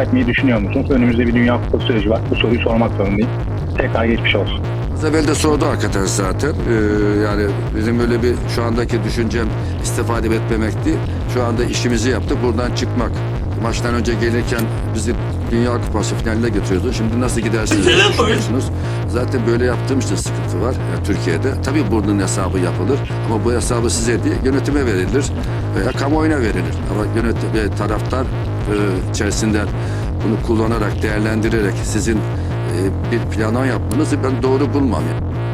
etmeyi düşünüyor musunuz? Önümüzde bir Dünya Kupası süreci var. Bu soruyu sormak zorundayım. Tekrar geçmiş olsun. Az evvel de sordu hakikaten zaten. Ee, yani bizim öyle bir şu andaki düşüncem istifade etmemek değil. Şu anda işimizi yaptık buradan çıkmak. Maçtan önce gelirken bizi Dünya Kupası finaline götürüyordu. Şimdi nasıl gidersiniz düşünüyorsunuz. Zaten böyle yaptığımız için sıkıntı var yani Türkiye'de. Tabii bunun hesabı yapılır ama bu hesabı size değil yönetime verilir veya kamuoyuna verilir. Ama yönetim ve taraftar e, içerisinden bunu kullanarak, değerlendirerek sizin e, bir plana yapmanızı ben doğru bulmam. Yani.